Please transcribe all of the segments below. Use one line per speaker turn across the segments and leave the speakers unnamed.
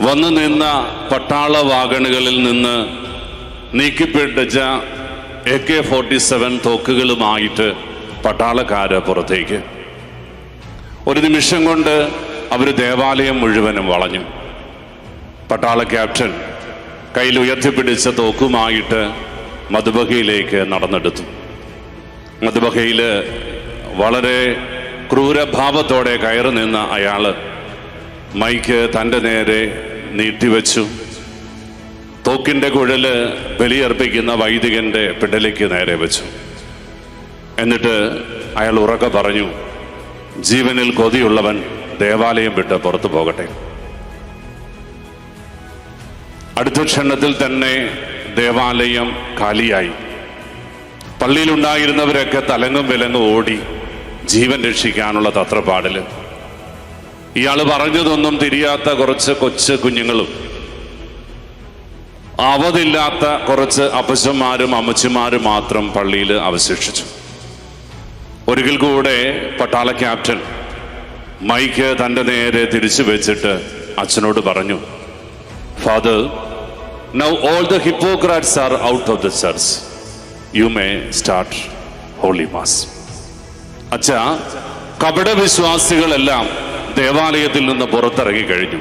വന്നു നിന്ന പട്ടാള വാഗണുകളിൽ നിന്ന് നീക്കിപ്പിടിച്ച എ കെ ഫോർട്ടി സെവൻ തോക്കുകളുമായിട്ട് പട്ടാളക്കാര് പുറത്തേക്ക്. ഒരു നിമിഷം കൊണ്ട് അവർ ദേവാലയം മുഴുവനും വളഞ്ഞു. പട്ടാള ക്യാപ്റ്റൻ കയ്യിൽ ഉയർത്തിപ്പിടിച്ച തോക്കുമായിട്ട് മധുബഹയിലേക്ക് നടന്നെടുത്തു. മധുബഹയിൽ വളരെ ക്രൂരഭാവത്തോടെ കയറി നിന്ന അയാൾ മൈക്ക് തന്റെ നേരെ നീട്ടിവെച്ചു. തോക്കിന്റെ കുഴൽ ബലിയർപ്പിക്കുന്ന വൈദികന്റെ പിടലിക്ക് നേരെ വെച്ചു. എന്നിട്ട് അയാൾ ഉറക്കെ പറഞ്ഞു ജീവനിൽ കൊതിയുള്ളവൻ ദേവാലയം വിട്ട് പുറത്തു പോകട്ടെ. അടുത്ത ക്ഷണത്തിൽ തന്നെ ദേവാലയം കാലിയായി. പള്ളിയിലുണ്ടായിരുന്നവരൊക്കെ തലങ്ങും വിലങ്ങും ഓടി ജീവൻ രക്ഷിക്കാനുള്ള തത്രപ്പാടിൽ ഇയാൾ പറഞ്ഞതൊന്നും തിരിയാത്ത കുറച്ച് കൊച്ചു കുഞ്ഞുങ്ങളും. അവതില്ലാത്ത കുറച്ച് അപ്പച്ചന്മാരും അമ്മച്ചിമാരും മാത്രം പള്ളിയിൽ അവശേഷിച്ചു. ഒരിക്കൽ കൂടെ പട്ടാള ക്യാപ്റ്റൻ മൈക്ക് തന്റെ നേരെ തിരിച്ചു വെച്ചിട്ട് അച്ഛനോട് പറഞ്ഞു father now all the hypocrites are out of the church you may start holy mass അച്ഛ കപട വിശ്വാസികളെല്ലാം ദേവാലയത്തിൽ നിന്ന് പുറത്തിറങ്ങി കഴിഞ്ഞു.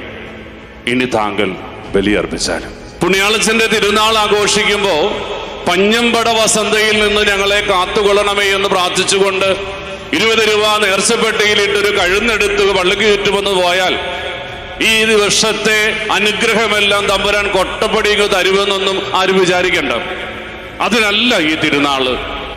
ഇനി താങ്കൾ ബലിയർപ്പിച്ചാലും. പുണ്യാളച്ചന്റെ തിരുനാൾ ആഘോഷിക്കുമ്പോൾ പഞ്ഞമ്പട വസന്തയിൽ നിന്ന് ഞങ്ങളെ കാത്തുകൊള്ളണമേ എന്ന് പ്രാർത്ഥിച്ചുകൊണ്ട് ഇരുപത് രൂപ നേർച്ചപ്പെട്ടിയിലിട്ടൊരു കഴുന്നെടുത്ത് പള്ളിക്ക് ചുറ്റുമെന്ന് പോയാൽ ഈ വർഷത്തെ അനുഗ്രഹമെല്ലാം തമ്പുരാൻ കൊട്ടപ്പടിക്ക് തരുമെന്നൊന്നും ആരും വിചാരിക്കണ്ട. അതിനല്ല ഈ തിരുനാൾ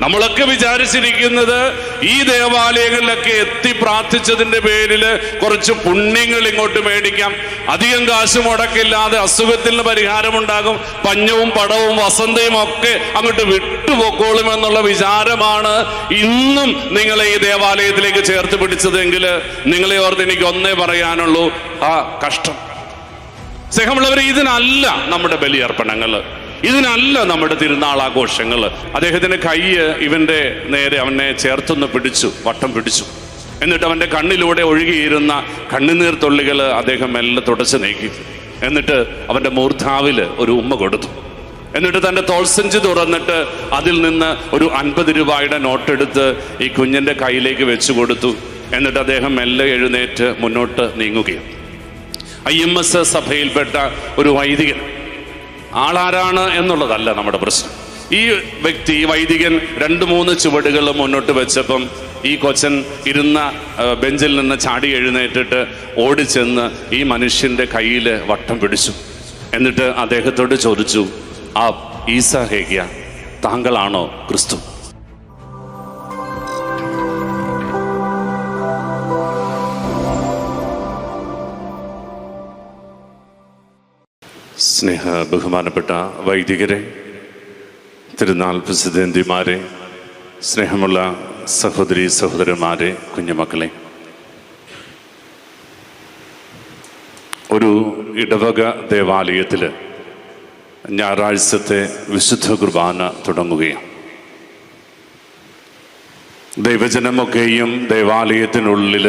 നമ്മളൊക്കെ വിചാരിച്ചിരിക്കുന്നത് ഈ ദേവാലയങ്ങളിലൊക്കെ എത്തി പ്രാർത്ഥിച്ചതിന്റെ പേരിൽ കുറച്ച് പുണ്യങ്ങൾ ഇങ്ങോട്ട് മേടിക്കാം. അധികം കാശ് മുടക്കില്ലാതെ അസുഖത്തിന് പരിഹാരമുണ്ടാകും. പഞ്ഞവും പടവും വസന്തയും ഒക്കെ അങ്ങോട്ട് വിട്ടുപൊക്കോളും എന്നുള്ള വിചാരമാണ് ഇന്നും നിങ്ങളെ ഈ ദേവാലയത്തിലേക്ക് ചേർത്ത് പിടിച്ചതെങ്കിൽ നിങ്ങളെ ഓർത്ത് എനിക്ക് ഒന്നേ പറയാനുള്ളൂ ആ കഷ്ടം. സ്നേഹമുള്ളവർ ഇതിനല്ല നമ്മുടെ ബലിയർപ്പണങ്ങൾ. ഇതിനല്ല നമ്മുടെ തിരുനാൾ ആഘോഷങ്ങൾ. അദ്ദേഹത്തിന്റെ കൈ ഇവന്റെ നേരെ അവനെ ചേർത്തൊന്ന് പിടിച്ചു വട്ടം പിടിച്ചു. എന്നിട്ട് അവന്റെ കണ്ണിലൂടെ ഒഴുകിയിരുന്ന കണ്ണുനീർ തുള്ളികൾ അദ്ദേഹം എല്ലാം തുടച്ചു നീക്കി. എന്നിട്ട് അവന്റെ മൂർധാവിൽ ഒരു ഉമ്മ കൊടുത്തു. എന്നിട്ട് തന്റെ തോൾസഞ്ചി തുറന്നിട്ട് അതിൽ നിന്ന് ഒരു അൻപത് രൂപയുടെ നോട്ടെടുത്ത് ഈ കുഞ്ഞിന്റെ കയ്യിലേക്ക് വെച്ചു കൊടുത്തു. എന്നിട്ട് അദ്ദേഹം മെല്ലെ എഴുന്നേറ്റ് മുന്നോട്ട് നീങ്ങുകയും. ഐ എം എസ് സഭയിൽപ്പെട്ട ഒരു വൈദികൻ ആളാരാണ് എന്നുള്ളതല്ല നമ്മുടെ പ്രശ്നം. ഈ വ്യക്തി ഈ വൈദികൻ രണ്ട് മൂന്ന് ചുവടുകൾ മുന്നോട്ട് വെച്ചപ്പം ഈ കൊച്ചൻ ഇരുന്ന ബെഞ്ചിൽ നിന്ന് ചാടി എഴുന്നേറ്റിട്ട് ഓടിച്ചെന്ന് ഈ മനുഷ്യന്റെ കയ്യിൽ വട്ടം പിടിച്ചു. എന്നിട്ട് അദ്ദേഹത്തോട് ചോദിച്ചു ആ ഈസ ഹേഗ്യ താങ്കളാണോ ക്രിസ്തു? സ്നേഹ ബഹുമാനപ്പെട്ട വൈദികരെ തിരുനാൾ പ്രസിദ്ധന്തിമാരെ സ്നേഹമുള്ള സഹോദരി സഹോദരന്മാരെ കുഞ്ഞുമക്കളെ. ഒരു ഇടവക ദേവാലയത്തിൽ ഞായറാഴ്ചത്തെ വിശുദ്ധ കുർബാന തുടങ്ങുകയാണ്. ദൈവജനമൊക്കെയും ദേവാലയത്തിനുള്ളിൽ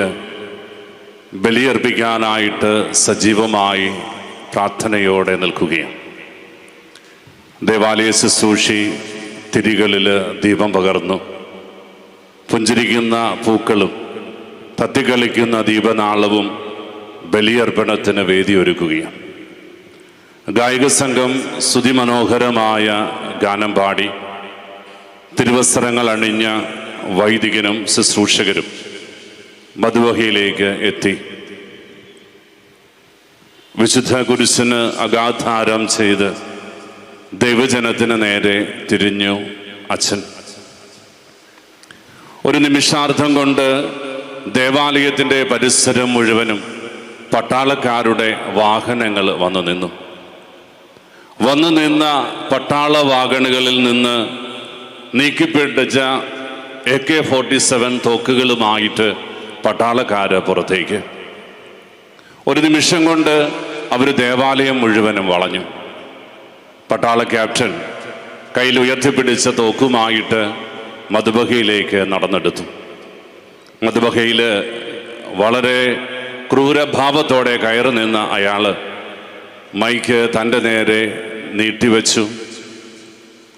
ബലിയർപ്പിക്കാനായിട്ട് സജീവമായി പ്രാർത്ഥനയോടെ നിൽക്കുകയാണ്. ദേവാലയ ശുശ്രൂഷി തിരികളിൽ ദീപം പകർന്നു. പുഞ്ചിരിക്കുന്ന പൂക്കളും തത്തിക്കളിക്കുന്ന ദീപനാളവും ബലിയർപ്പണത്തിന് വേദിയൊരുക്കുകയും ഗായക സംഘം സ്തുതിമനോഹരമായ ഗാനം പാടി തിരുവസ്ത്രങ്ങൾ അണിഞ്ഞ വൈദികനും ശുശ്രൂഷകരും മധുവഹയിലേക്ക് എത്തി. വിശുദ്ധ കുരിശിന് അഗാധാരം ചെയ്ത് ദൈവജനത്തിന് നേരെ തിരിഞ്ഞു അച്ഛൻ. ഒരു നിമിഷാർത്ഥം കൊണ്ട് ദേവാലയത്തിന്റെ പരിസരം മുഴുവനും പട്ടാളക്കാരുടെ വാഹനങ്ങൾ വന്നു നിന്നു. വന്നു നിന്ന പട്ടാള വാഗണുകളിൽ നിന്ന് നീക്കിപ്പിടിച്ച എ കെ ഫോർട്ടി സെവൻ തോക്കുകളുമായിട്ട് പട്ടാളക്കാര് പുറത്തേക്ക്. ഒരു നിമിഷം കൊണ്ട് അവർ ദേവാലയം മുഴുവനും വളഞ്ഞു. പട്ടാള ക്യാപ്റ്റൻ കയ്യിൽ ഉയർത്തിപ്പിടിച്ച തോക്കുമായിട്ട് മധുബഹയിലേക്ക് നടന്നെടുത്തു. മധുബഹയിൽ വളരെ ക്രൂരഭാവത്തോടെ കയറി നിന്ന അയാൾ മൈക്ക് തന്റെ നേരെ നീട്ടിവെച്ചു.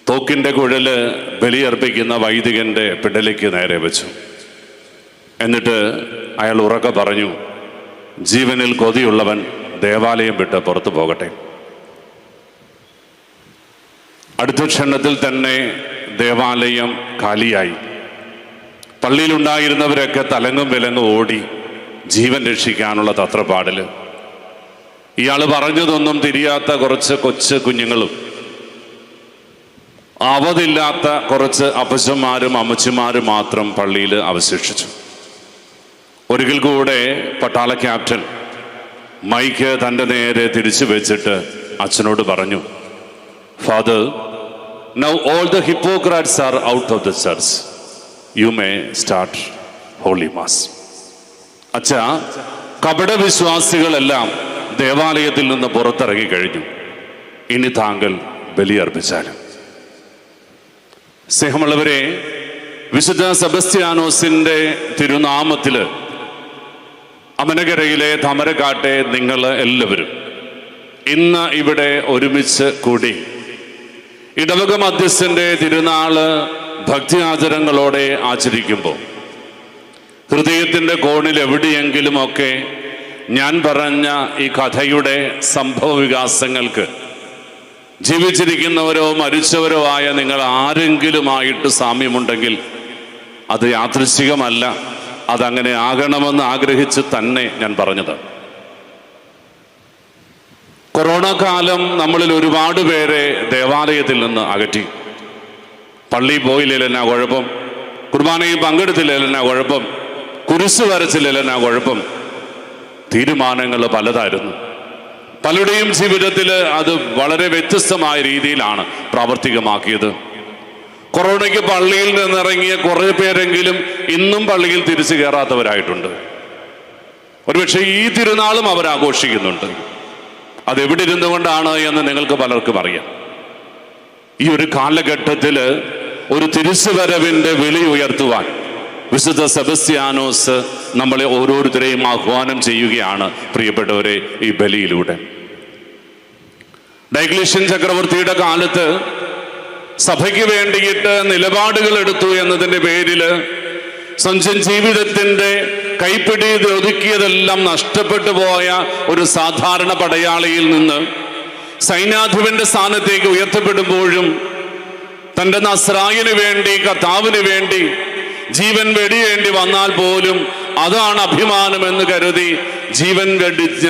തോക്കിന്റെ കുഴൽ ബലിയർപ്പിക്കുന്ന വൈദികന്റെ പിടലിക്ക് നേരെ വെച്ചു. എന്നിട്ട് അയാൾ ഉറക്കെ പറഞ്ഞു ജീവനിൽ കൊതിയുള്ളവൻ ദേവാലയം വിട്ട് പുറത്തു പോകട്ടെ. അടുത്ത ക്ഷണത്തിൽ തന്നെ ദേവാലയം കാലിയായി പള്ളിയിലുണ്ടായിരുന്നവരൊക്കെ തലങ്ങും വിലങ്ങും ഓടി ജീവൻ രക്ഷിക്കാനുള്ള തത്രപ്പാടിൽ ഇയാൾ പറഞ്ഞതൊന്നും തിരിയാത്ത കുറച്ച് കൊച്ചു കുഞ്ഞുങ്ങളും. അവതില്ലാത്ത കുറച്ച് അപ്പച്ചന്മാരും അമ്മച്ചിമാരും മാത്രം പള്ളിയിൽ അവശേഷിച്ചു. ഒരിക്കൽ കൂടെ പട്ടാള ക്യാപ്റ്റൻ മൈക്ക് തന്റെ നേരെ തിരിച്ചു വെച്ചിട്ട് അച്ഛനോട് പറഞ്ഞു father now all the hypocrites are out of the church you may start holy mass അച്ഛ കപട വിശ്വാസികളെല്ലാം ദേവാലയത്തിൽ നിന്ന് പുറത്തിറങ്ങി കഴിഞ്ഞു. ഇനി താങ്കൾ ബലിയർപ്പിച്ചാലും. സ്നേഹമുള്ളവരെ വിശുദ്ധ സെബസ്ത്യാനോസിന്റെ തിരുനാമത്തിൽ അമനകരയിലെ തമരക്കാട്ടെ നിങ്ങൾ എല്ലാവരും. ഇന്ന് ഇവിടെ ഒരുമിച്ച് കൂടി. ഇടവക മധ്യസ്ഥന്റെ തിരുനാൾ ഭക്തി ആചരങ്ങളോടെ ആചരിക്കുമ്പോൾ. ഹൃദയത്തിന്റെ കോണിൽ എവിടെയെങ്കിലുമൊക്കെ ഞാൻ പറഞ്ഞ ഈ കഥയുടെ സംഭവ വികാസങ്ങൾക്ക് ജീവിച്ചിരിക്കുന്നവരോ മരിച്ചവരോ ആയ നിങ്ങൾ ആരെങ്കിലുമായിട്ട് സാമ്യമുണ്ടെങ്കിൽ അത് യാദൃശികമല്ല അതങ്ങനെ ആകണമെന്ന് ആഗ്രഹിച്ച് തന്നെ ഞാൻ പറഞ്ഞത്. കൊറോണ കാലം നമ്മളിൽ ഒരുപാട് പേരെ ദേവാലയത്തിൽ നിന്ന് അകറ്റി. പള്ളി പോയില്ലെന്നാ കുഴപ്പം? കുർബാനയിൽ പങ്കെടുത്തില്ലെന്നാ കുഴപ്പം? കുരിശ് വരച്ചില്ലെന്നാ കുഴപ്പം? തീരുമാനങ്ങൾ പലതായിരുന്നു. പലരുടെയും ജീവിതത്തിൽ അത് വളരെ വ്യത്യസ്തമായ രീതിയിലാണ് പ്രാവർത്തികമാക്കിയത്. കൊറോണയ്ക്ക് പള്ളിയിൽ നിന്നിറങ്ങിയ കുറേ പേരെങ്കിലും ഇന്നും പള്ളിയിൽ തിരിച്ചു കയറാത്തവരായിട്ടുണ്ട്. ഒരുപക്ഷെ ഈ തിരുനാളും അവർ ആഘോഷിക്കുന്നുണ്ട് അതെവിടെ ഇരുന്നുകൊണ്ടാണ് എന്ന് നിങ്ങൾക്ക് പലർക്കും അറിയാം. ഈ ഒരു കാലഘട്ടത്തിൽ ഒരു തിരിച്ചുവരവിന്റെ വിളി ഉയർത്തുവാൻ വിശുദ്ധ സെബസ്ത്യാനോസ് നമ്മളെ ഓരോരുത്തരെയും ആഹ്വാനം ചെയ്യുകയാണ് പ്രിയപ്പെട്ടവരെ ഈ ബലിയിലൂടെ. ഡൈഗ്ലീഷ്യൻ ചക്രവർത്തിയുടെ കാലത്ത് സഭയ്ക്ക് വേണ്ടിയിട്ട് നിലപാടുകൾ എടുത്തു എന്നതിന്റെ പേരിൽ സ്വന്തം ജീവിതത്തിന്റെ കൈപ്പിടി ഒതുക്കിയതെല്ലാം നഷ്ടപ്പെട്ടു പോയ ഒരു സാധാരണ പടയാളിയിൽ നിന്ന് സൈന്യാധിപന്റെ സ്ഥാനത്തേക്ക് ഉയർത്തപ്പെടുമ്പോഴും തന്റെ നസ്രായിന് വേണ്ടി കർത്താവിന് വേണ്ടി ജീവൻ വെടിയേണ്ടി വന്നാൽ പോലും അതാണ് അഭിമാനം എന്ന് കരുതി ജീവൻ വെടിഞ്ഞ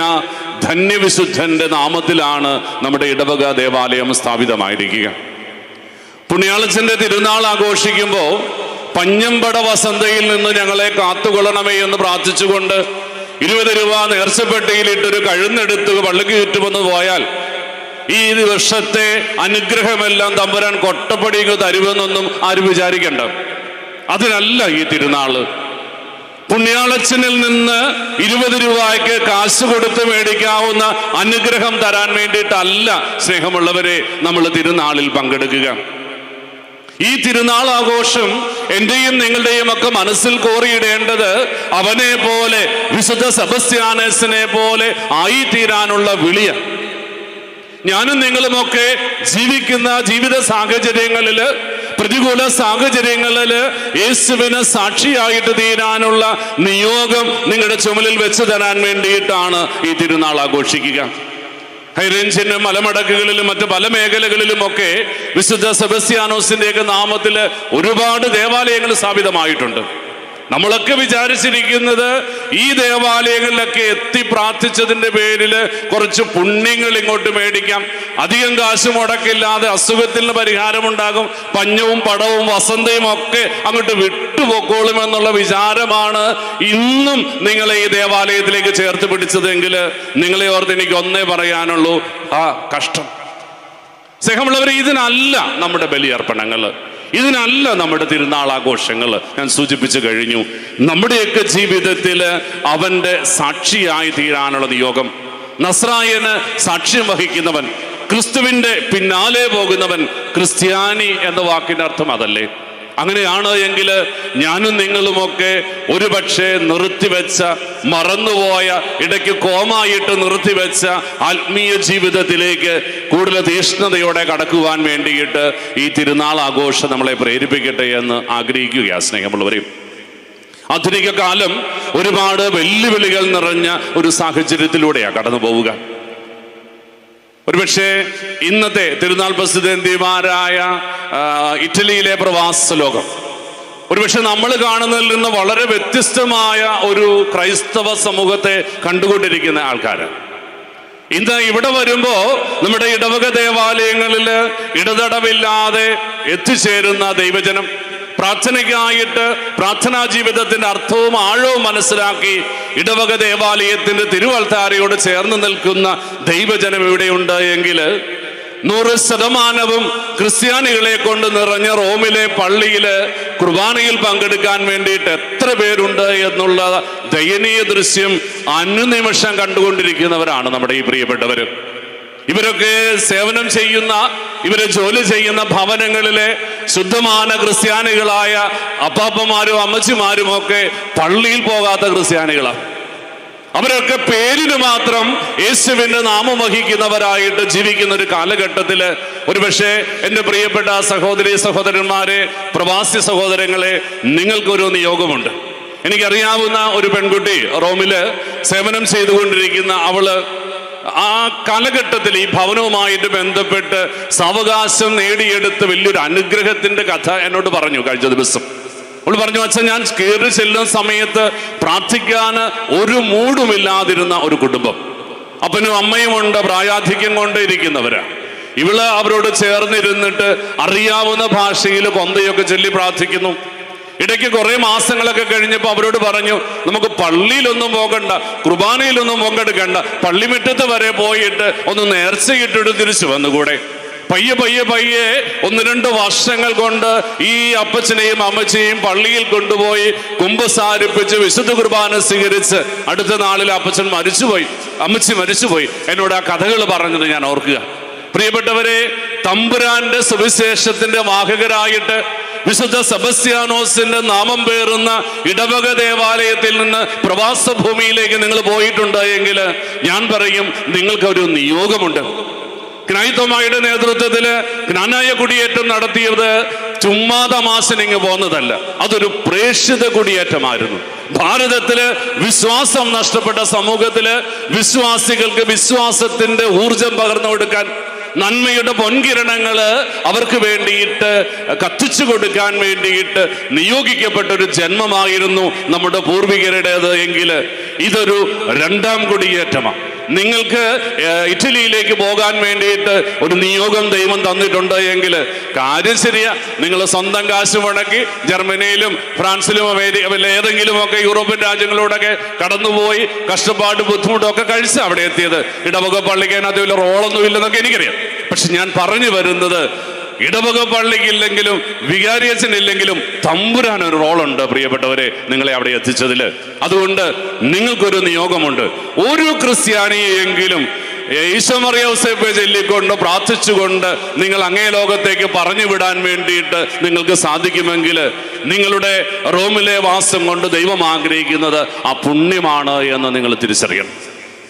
ധന്യവിശുദ്ധന്റെ നാമത്തിലാണ് നമ്മുടെ ഇടവക ദേവാലയം സ്ഥാപിതമായിരിക്കുക. പുണ്യാളച്ചന്റെ തിരുനാൾ ആഘോഷിക്കുമ്പോൾ പഞ്ഞമ്പട വസന്തയിൽ നിന്ന് ഞങ്ങളെ കാത്തുകൊള്ളണമേ എന്ന് പ്രാർത്ഥിച്ചുകൊണ്ട് ഇരുപത് രൂപ നേർച്ചപ്പെട്ടിയിലിട്ടൊരു കഴുന്നെടുത്ത് പള്ളിക്ക് ചുറ്റുമെന്ന് പോയാൽ ഈ വർഷത്തെ അനുഗ്രഹമെല്ലാം തമ്പുരാൻ കൊട്ടപ്പടിക്ക് തരുമെന്നൊന്നും ആരും വിചാരിക്കണ്ട. അതിനല്ല ഈ തിരുനാൾ പുണ്യാളച്ചനിൽ നിന്ന് ഇരുപത് രൂപയ്ക്ക് കാശ് കൊടുത്ത് മേടിക്കാവുന്ന അനുഗ്രഹം തരാൻ വേണ്ടിയിട്ടല്ല സ്നേഹമുള്ളവരെ നമ്മൾ തിരുനാളിൽ പങ്കെടുക്കുക. ഈ തിരുനാൾ ആഘോഷം എന്റെയും നിങ്ങളുടെയും ഒക്കെ മനസ്സിൽ കോറിയിടേണ്ടത് അവനെ പോലെ വിശുദ്ധ സെബസ്ത്യാനസിനെ പോലെ ആയിത്തീരാനുള്ള വിളിയ ഞാനും നിങ്ങളുമൊക്കെ ജീവിക്കുന്ന ജീവിത സാഹചര്യങ്ങളിൽ പ്രതികൂല സാഹചര്യങ്ങളിൽ യേശുവിന് സാക്ഷിയായിട്ട് തീരാനുള്ള നിയോഗം നിങ്ങളുടെ ചുമലിൽ വെച്ച് തരാൻ വേണ്ടിയിട്ടാണ് ഈ തിരുനാൾ ആഘോഷിക്കുക. ഹൈറേഞ്ചിന്റെ മലമടക്കുകളിലും മറ്റ് പല മേഖലകളിലും ഒക്കെ വിശുദ്ധ സെബസ്ത്യാനോസിന്റെയൊക്കെ നാമത്തിൽ ഒരുപാട് ദേവാലയങ്ങൾ സ്ഥാപിതമായിട്ടുണ്ട്. നമ്മളൊക്കെ വിചാരിച്ചിരിക്കുന്നത് ഈ ദേവാലയങ്ങളിലൊക്കെ എത്തി പ്രാർത്ഥിച്ചതിന്റെ പേരിൽ കുറച്ച് പുണ്യങ്ങൾ ഇങ്ങോട്ട് മേടിക്കാം. അധികം കാശ് മുടക്കില്ലാതെ അസുഖത്തിന് പരിഹാരമുണ്ടാകും. പഞ്ഞവും പടവും വസന്തയും ഒക്കെ അങ്ങോട്ട് വിട്ടുപൊക്കോളും എന്നുള്ള വിചാരമാണ് ഇന്നും നിങ്ങളെ ഈ ദേവാലയത്തിലേക്ക് ചേർത്ത് പിടിച്ചതെങ്കിൽ നിങ്ങളെ ഓർത്ത് എനിക്ക് ഒന്നേ പറയാനുള്ളൂ ആ കഷ്ടം. സ്നേഹമുള്ളവർ ഇതിനല്ല നമ്മുടെ ബലിയർപ്പണങ്ങൾ. ഇതിനല്ല നമ്മുടെ തിരുനാൾ ആഘോഷങ്ങൾ ഞാൻ സൂചിപ്പിച്ചു കഴിഞ്ഞു. നമ്മുടെയൊക്കെ ജീവിതത്തിൽ അവന്റെ സാക്ഷിയായി തീരാനുള്ള നിയോഗം. നസ്രായന് സാക്ഷ്യം വഹിക്കുന്നവൻ ക്രിസ്തുവിന്റെ പിന്നാലെ പോകുന്നവൻ ക്രിസ്ത്യാനി എന്ന വാക്കിന്റെ അർത്ഥം അതല്ലേ? അങ്ങനെയാണ് എങ്കിൽ ഞാനും നിങ്ങളുമൊക്കെ ഒരുപക്ഷെ നിർത്തിവെച്ച മറന്നുപോയ ഇടയ്ക്ക് കോമായിട്ട് നിർത്തിവെച്ച ആത്മീയ ജീവിതത്തിലേക്ക് കൂടുതൽ തീഷ്ണതയോടെ കടക്കുവാൻ വേണ്ടിയിട്ട് ഈ തിരുനാൾ ആഘോഷം നമ്മളെ പ്രേരിപ്പിക്കട്ടെ എന്ന് ആഗ്രഹിക്കുകയാണ് സ്നേഹമുള്ളവരെയും ആധുനിക കാലം ഒരുപാട് വെല്ലുവിളികൾ നിറഞ്ഞ ഒരു സാഹചര്യത്തിലൂടെയാണ് കടന്നു പോവുക ഒരുപക്ഷെ ഇന്നത്തെ തിരുനാൾ പ്രസിദ്ധന്തിമാരായ ഇറ്റലിയിലെ പ്രവാസ ലോകം. ഒരുപക്ഷെ നമ്മൾ കാണുന്നതിൽ നിന്ന് വളരെ വ്യത്യസ്തമായ ഒരു ക്രൈസ്തവ സമൂഹത്തെ കണ്ടുകൊണ്ടിരിക്കുന്ന ആൾക്കാർ ഇന്ന് ഇവിടെ വരുമ്പോൾ നമ്മുടെ ഇടവക ദേവാലയങ്ങളിൽ ഇടതടവില്ലാതെ എത്തിച്ചേരുന്ന ദൈവജനം പ്രാർത്ഥനയ്ക്കായിട്ട് പ്രാർത്ഥനാ ജീവിതത്തിന്റെ അർത്ഥവും ആഴവും മനസ്സിലാക്കി ഇടവക ദേവാലയത്തിന്റെ തിരുവൽത്താരയോട് ചേർന്ന് നിൽക്കുന്ന ദൈവജനം ഇവിടെയുണ്ട് എങ്കിൽ നൂറ് ശതമാനവും ക്രിസ്ത്യാനികളെ കൊണ്ട് നിറഞ്ഞ റോമിലെ പള്ളിയിൽ കുർബാനയിൽ പങ്കെടുക്കാൻ വേണ്ടിയിട്ട് എത്ര പേരുണ്ട് എന്നുള്ള ദയനീയ ദൃശ്യം അനുനിമിഷം കണ്ടുകൊണ്ടിരിക്കുന്നവരാണ് നമ്മുടെ ഈ പ്രിയപ്പെട്ടവര്. ഇവരൊക്കെ സേവനം ചെയ്യുന്ന ഇവരെ ജോലി ചെയ്യുന്ന ഭവനങ്ങളിലെ ശുദ്ധമാന ക്രിസ്ത്യാനികളായ അപ്പാപ്പന്മാരും അമ്മച്ചിമാരും ഒക്കെ പള്ളിയിൽ പോകാത്ത ക്രിസ്ത്യാനികളാണ് അവരൊക്കെ പേരിന് മാത്രം യേശുവിന്റെ നാമം വഹിക്കുന്നവരായിട്ട് ജീവിക്കുന്ന ഒരു കാലഘട്ടത്തിൽ ഒരുപക്ഷെ എന്റെ പ്രിയപ്പെട്ട സഹോദരി സഹോദരന്മാരെ പ്രവാസി സഹോദരങ്ങളെ നിങ്ങൾക്കൊരു നിയോഗമുണ്ട്. എനിക്കറിയാവുന്ന ഒരു പെൺകുട്ടി റോമിൽ സേവനം ചെയ്തുകൊണ്ടിരിക്കുന്ന അവൾ ആ കാലഘട്ടത്തിൽ ഈ ഭവനവുമായിട്ട് ബന്ധപ്പെട്ട് സാവകാശം നേടിയെടുത്ത് വലിയൊരു അനുഗ്രഹത്തിന്റെ കഥ എന്നോട് പറഞ്ഞു കഴിഞ്ഞ ദിവസം. അവൾ പറഞ്ഞു അച്ഛൻ ഞാൻ കയറി ചെല്ലുന്ന സമയത്ത് പ്രാർത്ഥിക്കാൻ ഒരു മൂടുമില്ലാതിരുന്ന ഒരു കുടുംബം. അപ്പനും അമ്മയും ഉണ്ട് പ്രായാധിക്യം കൊണ്ട് ഇരിക്കുന്നവരാ. ഇവൾ അവരോട് ചേർന്നിരുന്നിട്ട് അറിയാവുന്ന ഭാഷയിൽ കൊന്തയൊക്കെ ചൊല്ലി പ്രാർത്ഥിക്കുന്നു. ഇടയ്ക്ക് കുറേ മാസങ്ങളൊക്കെ കഴിഞ്ഞപ്പോൾ അവരോട് പറഞ്ഞു നമുക്ക് പള്ളിയിലൊന്നും പോകണ്ട കുർബാനയിലൊന്നും പങ്കെടുക്കണ്ട. പള്ളിമിറ്റത്ത് വരെ പോയിട്ട് ഒന്ന് നേർച്ചയിട്ടിട്ട് തിരിച്ചു വന്നുകൂടെ? പയ്യെ പയ്യെ പയ്യെ ഒന്ന് രണ്ട് വർഷങ്ങൾ കൊണ്ട് ഈ അപ്പച്ചനെയും അമ്മച്ചെയും പള്ളിയിൽ കൊണ്ടുപോയി കുമ്പസാരിപ്പിച്ച് വിശുദ്ധ കുർബാന സ്വീകരിച്ച് അടുത്ത നാളിൽ അപ്പച്ചൻ മരിച്ചുപോയി. അമ്മച്ചി മരിച്ചുപോയി. എന്നോട് ആ കഥകൾ പറഞ്ഞത് ഞാൻ ഓർക്കുക. പ്രിയപ്പെട്ടവരെ തമ്പുരാന്റെ സുവിശേഷത്തിന്റെ വാഹകരായിട്ട് വിശുദ്ധ സെബസ്ത്യാനോസിന്റെ നാമം പേറുന്ന ഇടവക ദേവാലയത്തിൽ നിന്ന് പ്രവാസ ഭൂമിയിലേക്ക് നിങ്ങൾ പോയിട്ടുണ്ട് എങ്കിൽ ഞാൻ പറയും നിങ്ങൾക്കൊരു നിയോഗമുണ്ട്. ക്നൈത്തമായുടെ നേതൃത്വത്തിൽ ജ്ഞാനായ കുടിയേറ്റം നടത്തിയത് ചുമ്മാത തമാശനിങ് പോന്നതല്ല അതൊരു പ്രേക്ഷിത കുടിയേറ്റമായിരുന്നു. ഭാരതത്തിൽ വിശ്വാസം നഷ്ടപ്പെട്ട സമൂഹത്തിൽ വിശ്വാസികൾക്ക് വിശ്വാസത്തിന്റെ ഊർജം പകർന്നു കൊടുക്കാൻ നന്മയുടെ പൊൻകിരണങ്ങൾ അവർക്ക് വേണ്ടിയിട്ട് കത്തിച്ചു കൊടുക്കാൻ വേണ്ടിയിട്ട് നിയോഗിക്കപ്പെട്ട ഒരു ജന്മമായിരുന്നു നമ്മുടെ പൂർവികരുടേത് എങ്കിൽ ഇതൊരു രണ്ടാം കുടിയേറ്റമാണ്. നിങ്ങൾക്ക് ഇറ്റലിയിലേക്ക് പോകാൻ വേണ്ടിയിട്ട് ഒരു നിയോഗം ദൈവം തന്നിട്ടുണ്ട് എങ്കിൽ കാര്യം ശരിയാ. നിങ്ങൾ സ്വന്തം കാശ് മുടക്കി ജർമ്മനിയിലും ഫ്രാൻസിലും അമേരിക്ക വല്ല ഏതെങ്കിലും ഒക്കെ യൂറോപ്യൻ രാജ്യങ്ങളിലൂടെയൊക്കെ കടന്നുപോയി കഷ്ടപ്പാട് ബുദ്ധിമുട്ടൊക്കെ കഴിച്ച് അവിടെ എത്തിയത്. ഇടവക പള്ളിക്കാൻ വല്ല റോളൊന്നും ഇല്ലെന്നൊക്കെ എനിക്കറിയാം. പക്ഷെ ഞാൻ പറഞ്ഞു വരുന്നത് ഇടവക പള്ളിക്കില്ലെങ്കിലും വികാരിയച്ചനില്ലെങ്കിലും തമ്പുരാൻ ഒരു റോളുണ്ട് പ്രിയപ്പെട്ടവരെ നിങ്ങളെ അവിടെ എത്തിച്ചതിൽ അതുകൊണ്ട് നിങ്ങൾക്കൊരു നിയോഗമുണ്ട്. ഒരു ക്രിസ്ത്യാനിയെങ്കിലും ഈശോമറിയോസേപ്പെ ചൊല്ലിക്കൊണ്ട് പ്രാർത്ഥിച്ചുകൊണ്ട് നിങ്ങൾ അങ്ങേ ലോകത്തേക്ക് പറഞ്ഞു വിടാൻ വേണ്ടിയിട്ട് നിങ്ങൾക്ക് സാധിക്കുമെങ്കിൽ നിങ്ങളുടെ റോമിലെ വാസം കൊണ്ട് ദൈവം ആഗ്രഹിക്കുന്നത് ആ പുണ്യമാണ് എന്ന് നിങ്ങൾ തിരിച്ചറിയണം.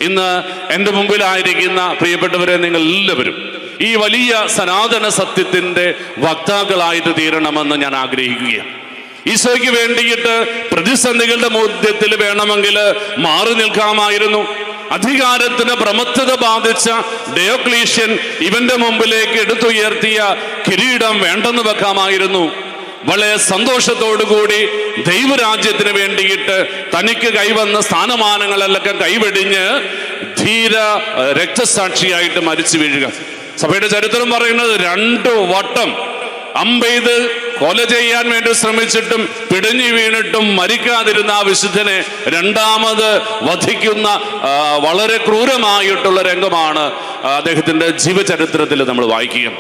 ഇന്ന് എന്റെ മുമ്പിലായിരിക്കുന്ന പ്രിയപ്പെട്ടവരെ നിങ്ങൾ എല്ലാവരും ഈ വലിയ സനാതന സത്യത്തിന്റെ വക്താക്കളായിട്ട് തീരണമെന്ന് ഞാൻ ആഗ്രഹിക്കുകയാണ്. ഈശോയ്ക്ക് വേണ്ടിയിട്ട് പ്രതിസന്ധികളുടെ മധ്യത്തിൽ വേണമെങ്കിൽ മാറി നിൽക്കാമായിരുന്നു. അധികാരത്തിന് പ്രമത്തത ബാധിച്ച ഡയോക്ലീഷ്യൻ ഇവന്റെ മുമ്പിലേക്ക് എടുത്തുയർത്തിയ കിരീടം വേണ്ടെന്ന് വെക്കാമായിരുന്നു. വളരെ സന്തോഷത്തോടുകൂടി ദൈവരാജ്യത്തിന് വേണ്ടിയിട്ട് തനിക്ക് കൈവന്ന സ്ഥാനമാനങ്ങളെല്ലാം കൈവെടിഞ്ഞ് ധീര രക്തസാക്ഷിയായിട്ട് മരിച്ചു വീഴുക. സഭയുടെ ചരിത്രം പറയുന്നത് രണ്ടു വട്ടം അമ്പെയ്ത് കൊല ചെയ്യാൻ വേണ്ടി ശ്രമിച്ചിട്ടും പിടഞ്ഞു വീണിട്ടും മരിക്കാതിരുന്ന ആ വിശുദ്ധനെ രണ്ടാമത് വധിക്കുന്ന വളരെ ക്രൂരമായിട്ടുള്ള രംഗമാണ് അദ്ദേഹത്തിന്റെ ജീവചരിത്രത്തിൽ നമ്മൾ വായിക്കുക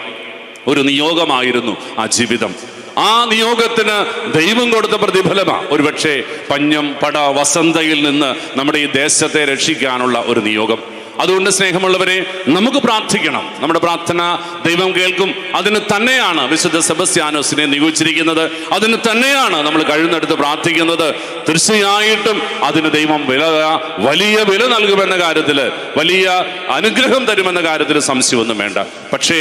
ഒരു നിയോഗമായിരുന്നു ആ ജീവിതം. ആ നിയോഗത്തിന് ദൈവം കൊടുത്ത പ്രതിഫലമാണ് ഒരുപക്ഷെ പഞ്ഞം പട വസന്തയിൽ നിന്ന് നമ്മുടെ ഈ ദേശത്തെ രക്ഷിക്കാനുള്ള ഒരു നിയോഗം. അതുകൊണ്ട് സ്നേഹമുള്ളവരെ നമുക്ക് പ്രാർത്ഥിക്കണം. നമ്മുടെ പ്രാർത്ഥന ദൈവം കേൾക്കും. അതിന് തന്നെയാണ് വിശുദ്ധ സെബസ്ത്യാനോസിനെ നിയോഗിച്ചിരിക്കുന്നത്. അതിന് തന്നെയാണ് നമ്മൾ കഴിഞ്ഞെടുത്ത് പ്രാർത്ഥിക്കുന്നത്. തീർച്ചയായിട്ടും അതിന് ദൈവം വില വലിയ വില നൽകുമെന്ന കാര്യത്തിൽ വലിയ അനുഗ്രഹം തരുമെന്ന കാര്യത്തിൽ സംശയമൊന്നും വേണ്ട. പക്ഷേ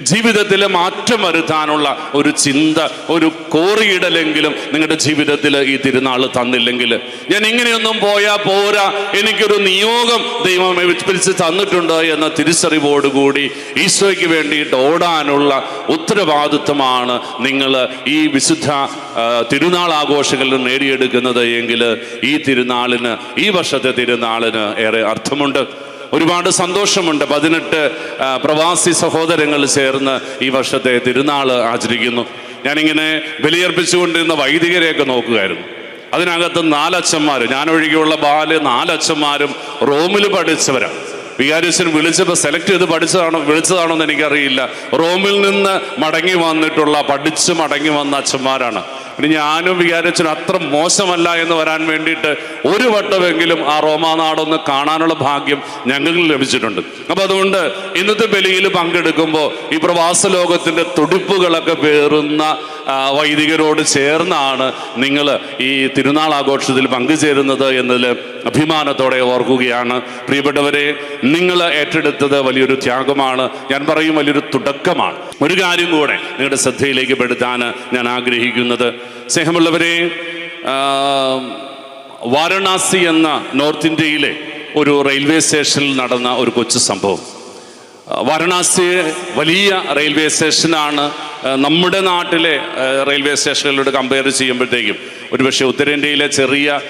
ജീവിതത്തിൽ മാറ്റം വരുത്താനുള്ള ഒരു ചിന്ത ഒരു കോറിയിടലെങ്കിലും നിങ്ങളുടെ ജീവിതത്തിൽ ഈ തിരുനാൾ തന്നില്ലെങ്കിൽ. ഞാൻ ഇങ്ങനെയൊന്നും പോയാൽ പോരാ എനിക്കൊരു നിയോഗം ദൈവം പിടിച്ച് തന്നിട്ടുണ്ട് എന്ന തിരിച്ചറിവോടുകൂടി ഈശോയ്ക്ക് വേണ്ടിയിട്ട് ഓടാനുള്ള ഉത്തരവാദിത്വമാണ് നിങ്ങൾ ഈ വിശുദ്ധ തിരുനാൾ ആഘോഷങ്ങളിൽ നേടിയെടുക്കുന്നത് എങ്കിൽ ഈ തിരുനാളിന് ഈ വർഷത്തെ തിരുനാളിന് ഏറെ അർത്ഥമുണ്ട്. ഒരുപാട് സന്തോഷമുണ്ട്. പതിനെട്ട് പ്രവാസി സഹോദരങ്ങൾ ചേർന്ന് ഈ വർഷത്തെ തിരുനാൾ ആചരിക്കുന്നു. ഞാനിങ്ങനെ ബലിയർപ്പിച്ചുകൊണ്ടിരുന്ന വൈദികരെയൊക്കെ നോക്കുകയായിരുന്നു. അതിനകത്ത് നാലച്ഛന്മാർ ഞാനൊഴികെയുള്ള ബാൽ നാലച്ഛന്മാരും റോമിൽ പഠിച്ചവരാണ്. വികാരിച്ചൻ വിളിച്ചപ്പോൾ സെലക്ട് ചെയ്ത് പഠിച്ചതാണോ വിളിച്ചതാണോ എന്ന് എനിക്കറിയില്ല. റോമിൽ നിന്ന് മടങ്ങി വന്നിട്ടുള്ള പഠിച്ച് മടങ്ങി വന്ന അച്ഛന്മാരാണ്. ഇനി ഞാനും വിചാരിച്ചു അത്ര മോശമല്ല എന്ന് വരാൻ വേണ്ടിയിട്ട് ഒരു വട്ടമെങ്കിലും ആ റോമാ നാടൊന്ന് കാണാനുള്ള ഭാഗ്യം ഞങ്ങൾക്ക് ലഭിച്ചിട്ടുണ്ട്. അപ്പൊ അതുകൊണ്ട് ഇന്നത്തെ ബലിയിൽ പങ്കെടുക്കുമ്പോൾ ഈ പ്രവാസ ലോകത്തിന്റെ തുടിപ്പുകളൊക്കെ പേറുന്ന വൈദികരോട് ചേർന്നാണ് നിങ്ങൾ ഈ തിരുനാൾ ആഘോഷത്തിൽ പങ്കുചേരുന്നത് എന്നതിൽ അഭിമാനത്തോടെ ഓർക്കുകയാണ്. പ്രിയപ്പെട്ടവരെ നിങ്ങൾ ഏറ്റെടുത്തത് വലിയൊരു ത്യാഗമാണ്. ഞാൻ പറയും വലിയൊരു തുടക്കമാണ്. ഒരു കാര്യം കൂടെ നിങ്ങളുടെ ശ്രദ്ധയിലേക്ക് പെടുത്താൻ ഞാൻ ആഗ്രഹിക്കുന്നത്. സ്നേഹമുള്ളവരെ വാരണാസി എന്ന നോർത്ത് ഇന്ത്യയിലെ ഒരു റെയിൽവേ സ്റ്റേഷനിൽ നടന്ന ഒരു കൊച്ചു സംഭവം. വാരണാസി വലിയ റെയിൽവേ സ്റ്റേഷനാണ് നമ്മുടെ നാട്ടിലെ റെയിൽവേ സ്റ്റേഷനുകളോട് കമ്പയർ ചെയ്യുമ്പോഴത്തേക്കും ഒരുപക്ഷെ ഉത്തരേന്ത്യയിലെ ചെറിയ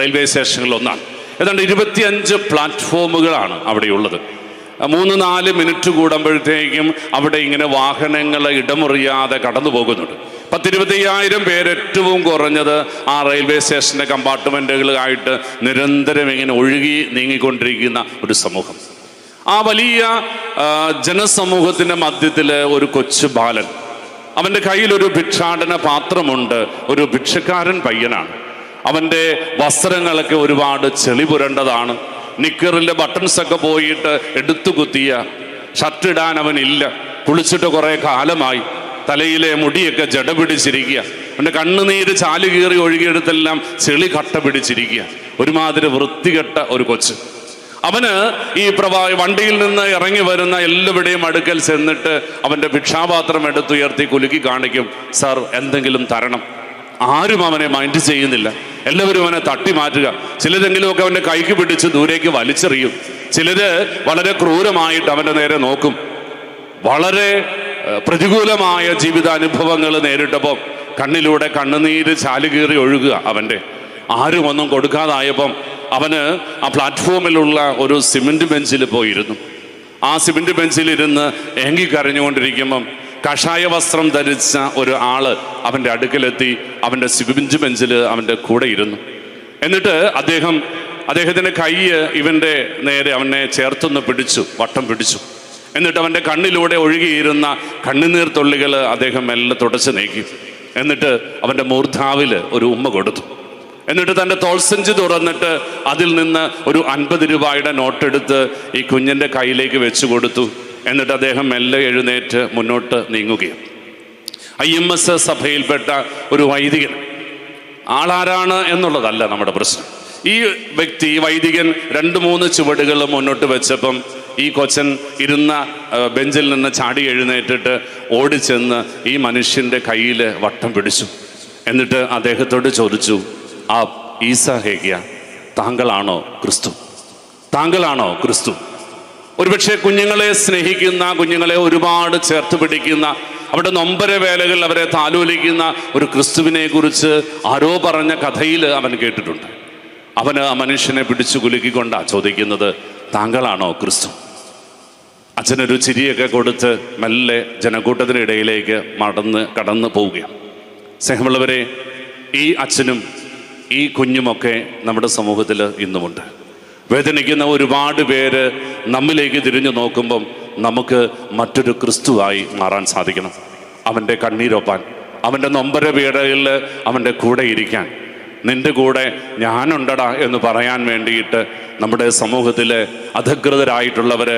റെയിൽവേ സ്റ്റേഷനുകളിൽ ഒന്നാണ്. ഏതാണ്ട് ഇരുപത്തിയഞ്ച് പ്ലാറ്റ്ഫോമുകളാണ് അവിടെയുള്ളത്. മൂന്ന് നാല് മിനിറ്റ് കൂടുമ്പോഴത്തേക്കും അവിടെ ഇങ്ങനെ വാഹനങ്ങൾ ഇടമുറിയാതെ കടന്നു പോകുന്നുണ്ട് പത്തിരുപത്തയ്യായിരം പേര് ഏറ്റവും കുറഞ്ഞത് ആ റെയിൽവേ സ്റ്റേഷന്റെ കമ്പാർട്ട്മെന്റുകളായിട്ട് നിരന്തരം ഇങ്ങനെ ഒഴുകി നീങ്ങിക്കൊണ്ടിരിക്കുന്ന ഒരു സമൂഹം. ആ വലിയ ജനസമൂഹത്തിന്റെ മധ്യത്തിൽ ഒരു കൊച്ചു ബാലൻ. അവന്റെ കയ്യിൽ ഒരു ഭിക്ഷാടന പാത്രമുണ്ട്. ഒരു ഭിക്ഷക്കാരൻ പയ്യനാണ്. അവന്റെ വസ്ത്രങ്ങളൊക്കെ ഒരുപാട് ചെളി പുരണ്ടതാണ്. നിക്കറിന്റെ ബട്ടൺസൊക്കെ പോയിട്ട് എടുത്തു കുത്തിയ. ഷർട്ടിടാൻ അവനില്ല. കുളിച്ചിട്ട് കുറേ കാലമായി. തലയിലെ മുടിയൊക്കെ ജട പിടിച്ചിരിക്കുക. അവന്റെ കണ്ണുനീര് ചാലു കീറി ഒഴുകിയെടുത്തെല്ലാം ചെളി കട്ട പിടിച്ചിരിക്കുക. ഒരുമാതിരി വൃത്തികെട്ട ഒരു കൊച്ച്. അവന് ഈ പ്രവാ വണ്ടിയിൽ നിന്ന് ഇറങ്ങി വരുന്ന എല്ലാവരുടെയും അടുക്കൽ ചെന്നിട്ട് അവന്റെ ഭിക്ഷാപാത്രം എടുത്തുയർത്തി കുലുക്കി കാണിക്കും സർ എന്തെങ്കിലും തരണം. ആരും അവനെ മൈൻഡ് ചെയ്യുന്നില്ല. എല്ലാവരും അവനെ തട്ടി മാറ്റുക. ചിലരെങ്കിലുമൊക്കെ അവന്റെ കൈക്ക് പിടിച്ച് ദൂരേക്ക് വലിച്ചെറിയും. ചിലര് വളരെ ക്രൂരമായിട്ട് അവന്റെ നേരെ നോക്കും. വളരെ പ്രതികൂലമായ ജീവിതാനുഭവങ്ങൾ നേരിട്ടപ്പോൾ കണ്ണിലൂടെ കണ്ണുനീര് ചാലുകീറി ഒഴുകുക അവന്റെ. ആരും ഒന്നും കൊടുക്കാതായപ്പം അവന് ആ പ്ലാറ്റ്ഫോമിലുള്ള ഒരു സിമെന്റ് ബെഞ്ചിൽ പോയിരുന്നു. ആ സിമെന്റ് ബെഞ്ചിൽ ഇരുന്ന് ഏങ്കി കരഞ്ഞുകൊണ്ടിരിക്കുമ്പം കഷായ വസ്ത്രം ധരിച്ച ഒരു ആൾ അവന്റെ അടുക്കലെത്തി അവന്റെ സിമെന്റ് ബെഞ്ചിൽ അവന്റെ കൂടെ ഇരുന്നു. എന്നിട്ട് അദ്ദേഹം അദ്ദേഹത്തിന്റെ കൈ ഇവന്റെ നേരെ അവനെ ചേർത്തൊന്ന് പിടിച്ചു വട്ടം പിടിച്ചു. എന്നിട്ട് അവന്റെ കണ്ണിലൂടെ ഒഴുകിയിരുന്ന കണ്ണുനീർ തുള്ളികൾ അദ്ദേഹം മെല്ലെ തുടച്ചു നീക്കി. എന്നിട്ട് അവന്റെ മൂർധാവിൽ ഒരു ഉമ്മ കൊടുത്തു. എന്നിട്ട് തന്റെ തോൾസഞ്ചി തുറന്നിട്ട് അതിൽ നിന്ന് ഒരു അൻപത് രൂപയുടെ നോട്ടെടുത്ത് ഈ കുഞ്ഞിന്റെ കയ്യിലേക്ക് വെച്ചു കൊടുത്തു. എന്നിട്ട് അദ്ദേഹം മെല്ലെ എഴുന്നേറ്റ് മുന്നോട്ട് നീങ്ങുകയും. ഐ എം എസ് സഭയിൽപ്പെട്ട ഒരു വൈദികൻ. ആളാരാണ് എന്നുള്ളതല്ല നമ്മുടെ പ്രശ്നം. ഈ വ്യക്തി വൈദികൻ രണ്ട് മൂന്ന് ചുവടുകൾ മുന്നോട്ട് വെച്ചപ്പം ഈ കൊച്ചൻ ഇരുന്ന ബെഞ്ചിൽ നിന്ന് ചാടി എഴുന്നേറ്റിട്ട് ഓടിച്ചെന്ന് ഈ മനുഷ്യന്റെ കയ്യിൽ വട്ടം പിടിച്ചു. എന്നിട്ട് അദ്ദേഹത്തോട് ചോദിച്ചു ആ ഈസ ഹേഗിയ താങ്കളാണോ ക്രിസ്തു? താങ്കളാണോ ക്രിസ്തു? ഒരുപക്ഷെ കുഞ്ഞുങ്ങളെ സ്നേഹിക്കുന്ന കുഞ്ഞുങ്ങളെ ഒരുപാട് ചേർത്ത് പിടിക്കുന്ന അവിടെ നൊമ്പര വേലകൾ അവരെ താലോലിക്കുന്ന ഒരു ക്രിസ്തുവിനെ കുറിച്ച് ആരോ പറഞ്ഞ കഥയിൽ അവൻ കേട്ടിട്ടുണ്ട്. അവന് ആ മനുഷ്യനെ പിടിച്ചു കുലുക്കിക്കൊണ്ടാണ് ചോദിക്കുന്നത് താങ്കളാണോ ക്രിസ്തു? അച്ഛനൊരു ചിരിയൊക്കെ കൊടുത്ത് മെല്ലെ ജനക്കൂട്ടത്തിനിടയിലേക്ക് മടന്ന് കടന്നു പോവുകയാണ്. സ്നേഹമുള്ളവരെ ഈ അച്ഛനും ഈ കുഞ്ഞുമൊക്കെ നമ്മുടെ സമൂഹത്തിൽ ഇന്നുമുണ്ട്. വേദനിക്കുന്ന ഒരുപാട് പേര് നമ്മിലേക്ക് തിരിഞ്ഞു നോക്കുമ്പം നമുക്ക് മറ്റൊരു ക്രിസ്തുവായി മാറാൻ സാധിക്കണം. അവന്റെ കണ്ണീരൊപ്പാൻ അവന്റെ നൊമ്പര പീഡകളിൽ അവന്റെ കൂടെ ഇരിക്കാൻ നിന്റെ കൂടെ ഞാനുണ്ടടാ എന്ന് പറയാൻ വേണ്ടിയിട്ട് നമ്മുടെ സമൂഹത്തിൽ അധികൃതരായിട്ടുള്ളവർ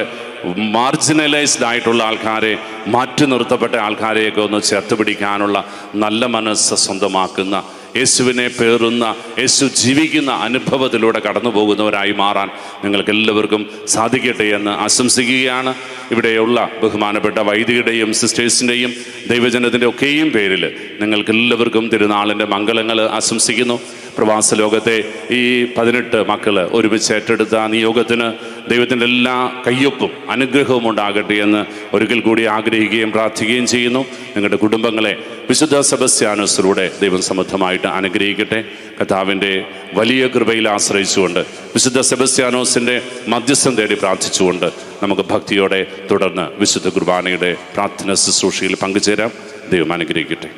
മാർജിനലൈസ്ഡ് ആയിട്ടുള്ള ആൾക്കാരെ മാറ്റി നിർത്തപ്പെട്ട ആൾക്കാരെയൊക്കെ ഒന്ന് ചേർത്ത് പിടിക്കാനുള്ള നല്ല മനസ്സ് സ്വന്തമാക്കുന്ന യേശുവിനെ പേറുന്ന യേശു ജീവിക്കുന്ന അനുഭവത്തിലൂടെ കടന്നു പോകുന്നവരായി മാറാൻ നിങ്ങൾക്ക് എല്ലാവർക്കും സാധിക്കട്ടെ എന്ന് ആശംസിക്കുകയാണ്. ഇവിടെയുള്ള ബഹുമാനപ്പെട്ട വൈദികരുടെയും സിസ്റ്റേഴ്സിന്റെയും ദൈവജനത്തിന്റെ ഒക്കെയും പേരിൽ നിങ്ങൾക്ക് എല്ലാവർക്കും തിരുനാളിന്റെ മംഗളങ്ങൾ ആശംസിക്കുന്നു. പ്രവാസ ലോകത്തെ ഈ പതിനെട്ട് മക്കൾ ഒരുമിച്ച് ഏറ്റെടുത്ത നിയോഗത്തിന് ദൈവത്തിന്റെ എല്ലാ കയ്യൊപ്പും അനുഗ്രഹവും ഉണ്ടാകട്ടെ എന്ന് ഒരിക്കൽ കൂടി ആഗ്രഹിക്കുകയും പ്രാർത്ഥിക്കുകയും ചെയ്യുന്നു. നിങ്ങളുടെ കുടുംബങ്ങളെ വിശുദ്ധ സെബസ്ത്യാനോസിലൂടെ ദൈവം സമൃദ്ധമായിട്ട് അനുഗ്രഹിക്കട്ടെ. കഥാവിന്റെ വലിയ കൃപയിൽ ആശ്രയിച്ചുകൊണ്ട് വിശുദ്ധ സെബസ്ത്യാനോസിന്റെ മധ്യസ്ഥം തേടി പ്രാർത്ഥിച്ചുകൊണ്ട് നമുക്ക് ഭക്തിയോടെ തുടർന്ന് വിശുദ്ധ കുർബാനയുടെ പ്രാർത്ഥന ശുശ്രൂഷയിൽ പങ്കുചേരാം. ദൈവം അനുഗ്രഹിക്കട്ടെ.